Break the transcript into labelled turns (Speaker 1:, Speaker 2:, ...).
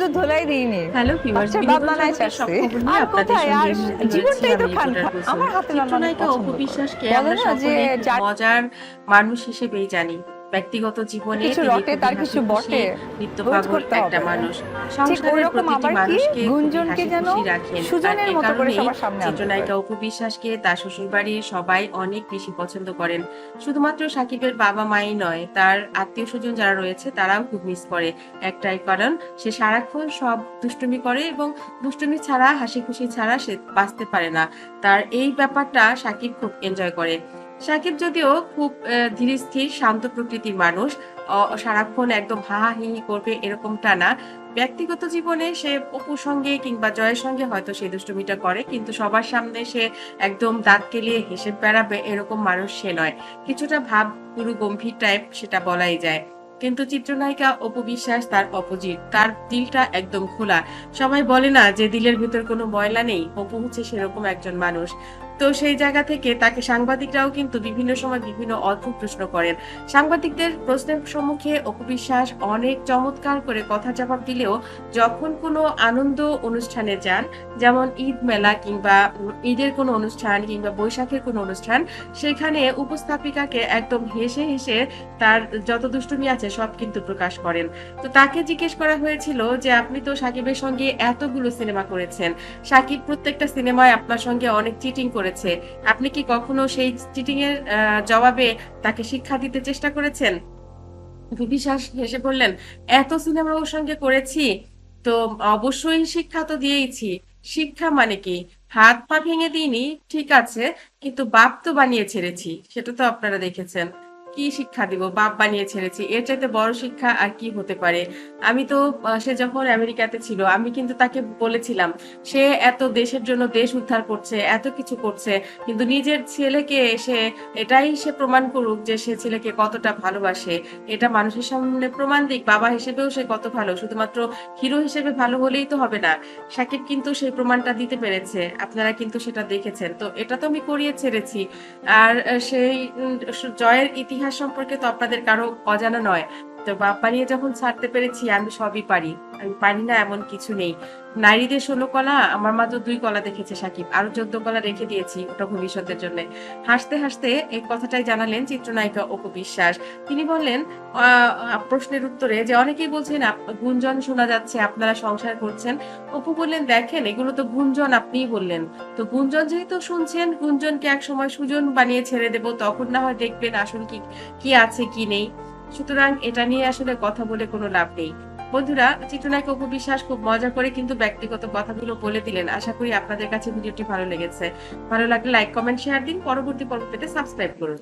Speaker 1: পাত্তাই দিইনি।
Speaker 2: Hello viewers
Speaker 1: বানায় ছাড়ছে। আর কোথায়? আর জীবনটাই তো খান আমার হাতে না মানে
Speaker 2: চিত্রনায়িকা অপবিশ্বাস
Speaker 1: বলে
Speaker 2: আমরা
Speaker 1: সকলে
Speaker 2: মজার মানুষ হিসেবেই জানি। ব্যক্তিগত জীবনে
Speaker 1: রটে, তার কিছু বটে।
Speaker 2: নিত্য পাগল একটা মানুষ। সংসারের প্রতিটি মানুষকে
Speaker 1: গুঞ্জনকে যেন সুজনের মতো করে সবার সামনে
Speaker 2: চিত্রনায়িকা অপু বিশ্বাসকে তার সবাই অনেক বেশি পছন্দ করেন। শুধুমাত্র সাকিবের বাবা মাই নয় তার আত্মীয় স্বজন যারা রয়েছে তারাও খুব মিস করে একটাই কারণ সে সারাক্ষণ সব দুষ্টুমি করে এবং দুষ্টুমি ছাড়া হাসি খুশি ছাড়া সে বাঁচতে পারে না। তার এই ব্যাপারটা সাকিব খুব এনজয় করে। সাকিব যদিও খুব আহ, ধীর স্থির শান্ত প্রকৃতির মানুষ সারাক্ষণ একদম হা হা হি হি করবে এরকমটা না। ব্যক্তিগত জীবনে সে অপুর সঙ্গে কিংবা জয়ের সঙ্গে হয়তো সে দুষ্টুমিটা করে কিন্তু সবার সামনে সে একদম দাঁত কেলিয়ে হেসে বেড়াবে এরকম মানুষ সে নয়। কিছুটা ভাব পুরো গম্ভীর টাইপ সেটা বলাই যায়। কিন্তু চিত্রনায়িকা অপু বিশ্বাস তার অপোজিট তার দিলটা একদম খোলা। সবাই বলে না যে দিলের ভিতর কোনো ময়লা নেই অপু হচ্ছে সেরকম একজন মানুষ। তো সেই জায়গা থেকে তাকে সাংবাদিকরাও কিন্তু বিভিন্ন সময় বিভিন্ন অদ্ভুত প্রশ্ন করেন। সাংবাদিকদের প্রশ্নের সম্মুখে অপু বিশ্বাস অনেক চমৎকার করে কথা জবাব দিলেও যখন কোনো আনন্দ অনুষ্ঠানে যান, যেমন ঈদ মেলা কিংবা ঈদের কোনো অনুষ্ঠান কিংবা বৈশাখের কোনো অনুষ্ঠান, সেখানে উপস্থাপিকাকে একদম হেসে হেসে তার যত দুষ্টুমি আছে সব কিন্তু প্রকাশ করেন। তো তাকে জিজ্ঞেস করা হয়েছিল যে, আপনি তো সাকিবের সঙ্গে এতগুলো সিনেমা করেছেন। সাকিব প্রত্যেকটা সিনেমায় আপনার সঙ্গে অনেক চিটিং করেছে। আপনি কি কখনো সেই চিটিং এর জবাবে তাকে শিক্ষা দিতে চেষ্টা করেছেন? বিশ্বাস হেসে বললেন, এত সিনেমা ওর সঙ্গে করেছি, তো অবশ্যই শিক্ষা তো দিয়েইছি। শিক্ষা মানে কি? হাত পা ভেঙে দিইনি, ঠিক আছে, কিন্তু বাপ তো বানিয়ে ছেড়েছি, সেটা তো আপনারা দেখেছেন। কি শিক্ষা দিব? বাপ বানিয়ে ছেড়েছি। এর চাইতে বড় শিক্ষা আর কি হতে পারে? আমি তো সে যখন আমেরিকাতে ছিল, আমি কিন্তু তাকে বলেছিলাম, সে এত দেশের জন্য দেশ উদ্ধার করছে, এত কিছু করছে, কিন্তু নিজের ছেলেকে সে, এটাই সে প্রমাণ করুক যে সে ছেলেকে কতটা ভালোবাসে। এটা মানুষের সামনে প্রমাণ দিক, বাবা হিসেবেও সে কত ভালো, শুধুমাত্র হিরো হিসেবে ভালো হলেই তো হবে না। সাকিব কিন্তু সেই প্রমাণটা দিতে পেরেছে, আপনারা কিন্তু সেটা দেখেছেন। তো এটা তো আমি করিয়ে ছেড়েছি। আর সেই জয়ের ইতিহাস সম্পর্কে তো আপনাদের কারও অজানা নয়। তো নিয়ে যখন ছাড়তে পেরেছি, আমি সবই পারি। আমি পারি না, এমন কিছু নেই। নারীদের ষোলো কলা, আমার মা তো দুই কলা দেখেছে, সাকিব। আরও চোদ্দ কলা রেখে দিয়েছি ওটা ভবিষ্যতের জন্য। হাসতে হাসতে এই কথাটাই জানালেন চিত্রনায়িকা অপু বিশ্বাস। তিনি বললেন প্রশ্নের উত্তরে যে অনেকেই বলছেন গুঞ্জন শোনা যাচ্ছে, আপনারা সংসার করছেন। অপু বললেন, দেখেন, এগুলো তো গুঞ্জন আপনিই বললেন। তো গুঞ্জন যেহেতু শুনছেন, গুঞ্জনকে এক সময় সুজন বানিয়ে ছেড়ে দেব, তখন না হয় দেখবেন আসলে কি কি আছে, কি নেই। সুতরাং এটা নিয়ে আসলে কথা বলে কোনো লাভ নেই। বন্ধুরা, চিত্রনায়ক অপু বিশ্বাস খুব মজা করে কিন্তু ব্যক্তিগত কথাগুলো বলে দিলেন। আশা করি আপনাদের কাছে ভিডিওটি ভালো লেগেছে। ভালো লাগলে লাইক কমেন্ট শেয়ার দিন। পরবর্তী পর্ব পেতে সাবস্ক্রাইব করুন।